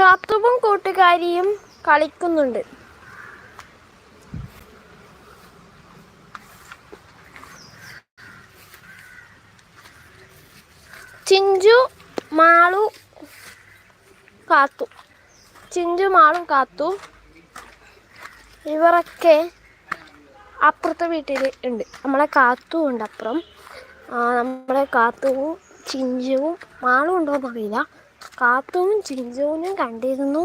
കാത്തുവും കൂട്ടുകാരിയും കളിക്കുന്നുണ്ട്. ചിഞ്ചു മാളു കാത്തു. ചിഞ്ചു മാളും കാത്തു. ഇവരൊക്കെ അപ്പുറത്തെ വീട്ടിൽ ഉണ്ട്. നമ്മളെ കാത്തു ഉണ്ട് അപ്പുറം. നമ്മളെ കാത്തുവും ചിഞ്ചുവും മാളും ഉണ്ടോ എന്നറിയില്ല കാത്തുവും ചിഞ്ചുവിനും കണ്ടിരുന്നു.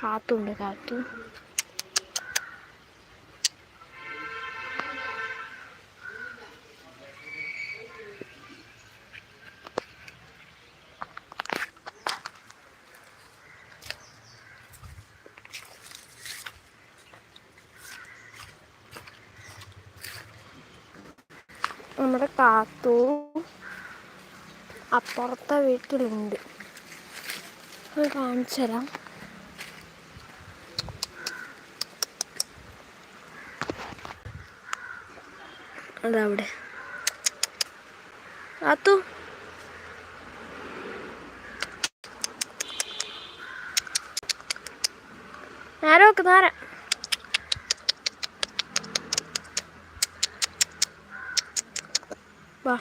കാത്തുണ്ട് കാത്തു. നമ്മുടെ കാത്തു അപ്പുറത്തെ വീട്ടിലുണ്ട്. കാണിച്ചു തരാം അതവിടെ. കാത്തു. നേരെ വെക്ക് നേരെ വാ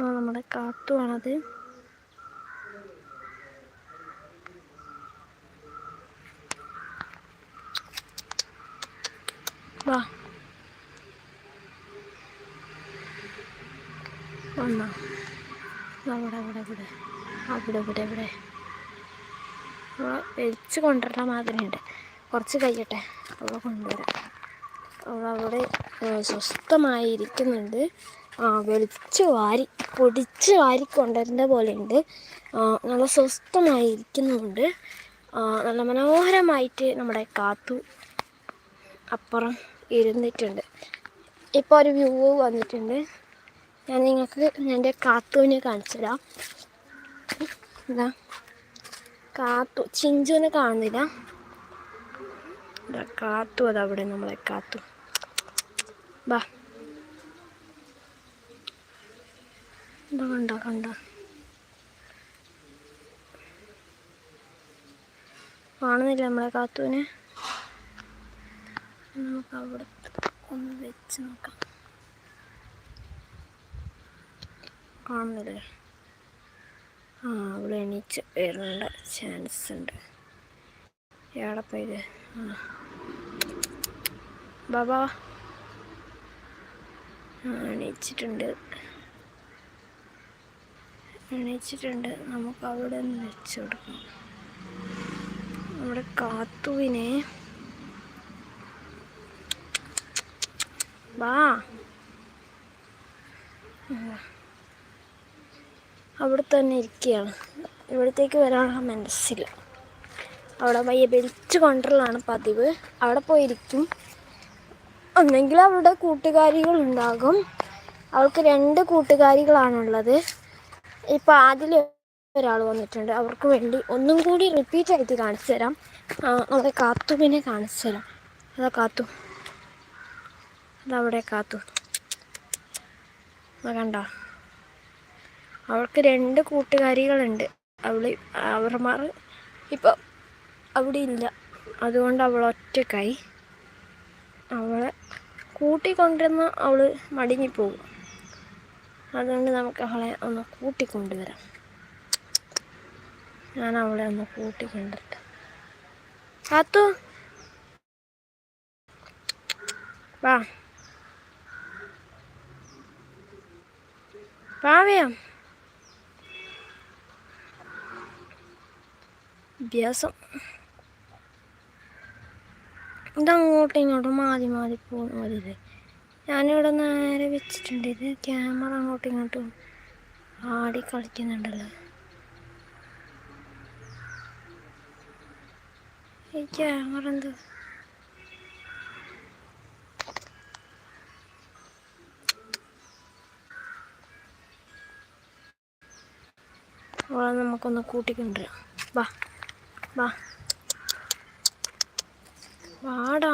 ആ നമ്മുടെ കാത്തുവാണത്. വാ. വന്നോ. അവിടെ അവിടെ ഇവിടെ അവിടെ ഇവിടെ ഇവിടെ വലിച്ചു കൊണ്ടുവരണ മാതിരി ഉണ്ട് കുറച്ച് കഴിയട്ടെ. അവളെ കൊണ്ടുവരാം. അവളവിടെ ഏഹ്, സ്വസ്ഥമായി ഇരിക്കുന്നുണ്ട് ആ വെളിച്ച് വാരി പൊടിച്ച് വാരി കൊണ്ടുവരേണ്ട പോലെയുണ്ട്. നല്ല സ്വസ്ഥമായി ഇരിക്കുന്നുണ്ട്. നല്ല മനോഹരമായിട്ട് നമ്മുടെ കാത്തു അപ്പുറം ഇരുന്നിട്ടുണ്ട്. ഇപ്പോൾ ഒരു വ്യൂ വന്നിട്ടുണ്ട്. ഞാൻ നിങ്ങൾക്ക് എന്റെ കാത്തുവിനെ കാണിച്ചു തരാം. എന്താ കാത്തു. ചിഞ്ചുവിനെ കാണുന്നില്ല. കാത്തു. അതവിടെ നമ്മളെ കാത്തു. ബാ ഇതാ കണ്ടോ കാണുന്നില്ല നമ്മളെ കാത്തുവിനെ. നമുക്ക് അവിടെ ഒന്ന് വെച്ച് നോക്കാം. കാണുന്നില്ലേ? ആ അവിടെ എണീച്ച് വരേണ്ട ചാൻസ് ഉണ്ട്. എവിടെ ഇത് ബാബാ. എണീച്ചിട്ടുണ്ട്. എണീച്ചിട്ടുണ്ട് നമുക്ക് അവിടെ ഒന്ന് വെച്ച് കൊടുക്കാം. നമ്മുടെ കാത്തുവിനെ. വാ. അവിടെ തന്നെ ഇരിക്കുകയാണ്. ഇവിടത്തേക്ക് വരാനുള്ള മനസ്സില്ല. അവിടെ വയ്യ വലിച്ചു കൊണ്ടുള്ളതാണ് പതിവ്. അവിടെ പോയിരിക്കും. ഒന്നെങ്കിൽ അവളുടെ കൂട്ടുകാരികൾ ഉണ്ടാകും അവൾക്ക് രണ്ട് കൂട്ടുകാരികളാണുള്ളത്. ഇപ്പം അതിൽ ഒരാൾ വന്നിട്ടുണ്ട്. അവർക്ക് വേണ്ടി ഒന്നും കൂടി റിപ്പീറ്റ് ആയിട്ട് കാണിച്ചു തരാം. നമ്മുടെ കാത്തുവിനെ കാണിച്ചു തരാം. അതാ കാത്തു. അതവിടെ കാത്തു. കണ്ടോ? അവൾക്ക് രണ്ട് കൂട്ടുകാരികളുണ്ട്. അവൾ അവർമാർ ഇപ്പം അവിടെ ഇല്ല. അതുകൊണ്ട് അവൾ ഒറ്റക്കായി അവളെ കൂട്ടിക്കൊണ്ടിരുന്ന അവൾ മടങ്ങിപ്പോകും അതുകൊണ്ട് നമുക്ക് അവളെ ഒന്ന് കൂട്ടിക്കൊണ്ടുവരാം. ഞാൻ അവളെ ഒന്ന് കൂട്ടിക്കൊണ്ടിട്ട്. കാത്തു വാ. പാവയാം അഭ്യാസം. ഇതങ്ങോട്ടും ഇങ്ങോട്ടും മാതി മാതി പോകുന്ന മതിയില്ലേ ഞാനിവിടെ നേരെ വെച്ചിട്ടുണ്ട്. ഇത് ക്യാമറ അങ്ങോട്ടും ഇങ്ങോട്ടും ആടി കളിക്കുന്നുണ്ടല്ലോ. ഈ ക്യാമറ എന്തോ? അവളെ നമുക്കൊന്ന് കൂട്ടിക്കൊണ്ട് വാ വാ. വാടാ.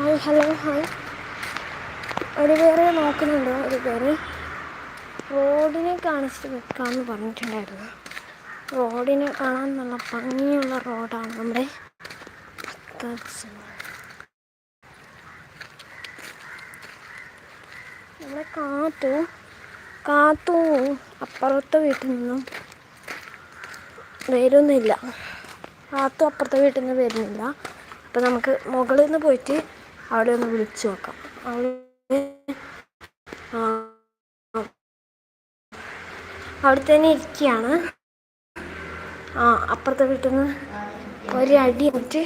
ഹായ് ഹലോ ഹായ് ഒരു പേര് നോക്കുന്നുണ്ട്? ഒരു പേര്. റോഡിനെ കാണിച്ചിട്ട് വെക്കാമെന്ന് പറഞ്ഞിട്ടുണ്ടായിരുന്നു. റോഡിനെ കാണാൻ നല്ല ഭംഗിയുള്ള റോഡാണ് നമ്മുടെ നമ്മുടെ കാത്തു കാത്തു അപ്പുറത്തെ വീട്ടിൽ നിന്നും വരുന്നില്ല. കാത്തു അപ്പുറത്തെ വീട്ടിൽ നിന്ന് വരുന്നില്ല. അപ്പം നമുക്ക് മുകളിൽ നിന്ന് പോയിട്ട് അവിടെ ഒന്ന് വിളിച്ചു നോക്കാം. അവിടെ അവിടെ തന്നെ ഇരിക്കുകയാണ്. ആ അപ്പുറത്തെ വീട്ടിൽ നിന്ന് ഒരടി എന്നിട്ട്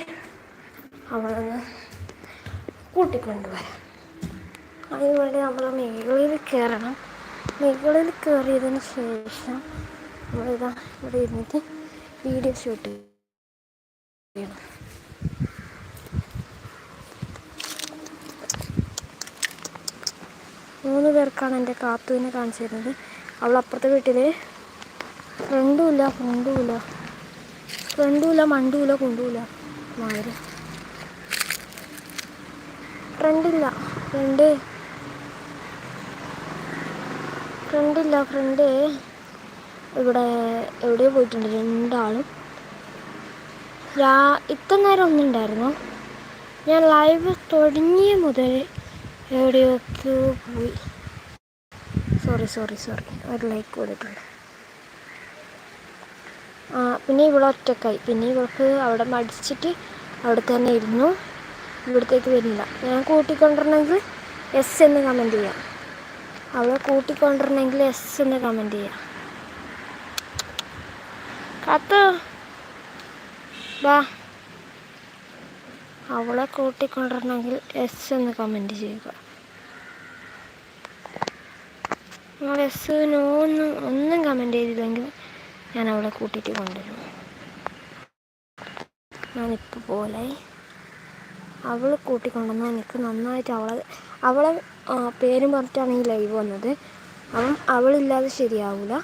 അവിടെ നിന്ന് കൂട്ടിക്കൊണ്ടുവരാം അതിനുവേണ്ടി നമ്മൾ മേഖലയിൽ കയറണം. മുകളിൽ കയറിയതിന് ശേഷം നമ്മളിതാ ഇവിടെ ഇരുന്നിട്ട് വീഡിയോ ഷൂട്ട് ചെയ്യണം. മൂന്ന് പേർക്കാണ് എന്റെ കാത്തുവിനെ കാണിച്ചിരുന്നത്. അവൾ അപ്പുറത്തെ വീട്ടിൽ ഫ്രണ്ടുമില്ല ഫ്രണ്ടുമില്ല ഫ്രണ്ടുമില്ല മണ്ടുമില്ല കൊണ്ടുമില്ല. മാതിരി. ഫ്രണ്ടില്ല ഫ്രണ്ട്. ഫ്രണ്ടില്ല ഫ്രണ്ട്. ഇവിടെ എവിടെയോ പോയിട്ടുണ്ട് രണ്ടാളും. രാ ഇത്ര നേരം ഒന്നുണ്ടായിരുന്നു? ഞാൻ ലൈവ് തുടങ്ങിയ മുതൽ എവിടെയൊക്കെയോ പോയി. സോറി സോറി സോറി ഒരു ലൈക്ക് കൊടുത്തിട്ടുണ്ട്. പിന്നെ ഇവിടെ ഒറ്റക്കായി പിന്നെ ഇവൾക്ക് അവിടെ മടിച്ചിട്ട് അവിടെ തന്നെ ഇരുന്നു. ഇവിടത്തേക്ക് വരുന്നില്ല ഞാൻ കൂട്ടിക്കൊണ്ടിരണമെങ്കിൽ എസ് എന്ന് കമന്റ് ചെയ്യാം. അവളെ കൂട്ടിക്കൊണ്ടിരണമെങ്കിൽ എസ് എന്ന് കമന്റ് ചെയ്യാം. കത്ത്. വാ. അവളെ കൂട്ടിക്കൊണ്ടിരണമെങ്കിൽ എസ് എന്ന് കമന്റ് ചെയ്യുക. നിങ്ങൾ എസ് നോ ഒന്നും ഒന്നും കമന്റ് ചെയ്തില്ലെങ്കിൽ ഞാൻ അവളെ കൂട്ടിയിട്ട് കൊണ്ടുവരും. ഞാനിപ്പോൾ പോലെ അവൾ കൂട്ടിക്കൊണ്ടുവന്നാൽ എനിക്ക് നന്നായിട്ട് അവളെ അവളെ പേരും പറഞ്ഞിട്ടാണ് ഈ ലൈവ് വന്നത്. അപ്പം അവളില്ലാതെ ശരിയാവില്ല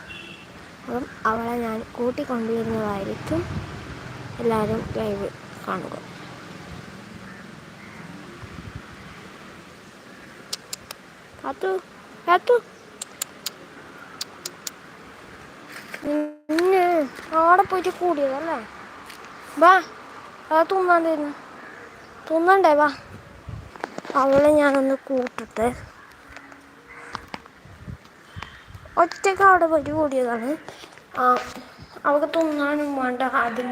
അപ്പം അവളെ ഞാൻ കൂട്ടിക്കൊണ്ടുവരുന്നതായിരിക്കും എല്ലാവരും ലൈവ് കാണുക. കാത്തു കാത്തു പിന്നെ അവിടെ പോയിട്ട് കൂടിയതല്ലേ വാ അത് തിന്നാണ്ടിരുന്നു തിന്നണ്ടേ വാ. അവളെ ഞാനൊന്ന് കൂട്ടട്ടെ. ഒറ്റയ്ക്ക് അവിടെ പോയിട്ട് കൂടിയതാണ്. അവൾക്ക് തിന്നാനും വേണ്ട ആദ്യം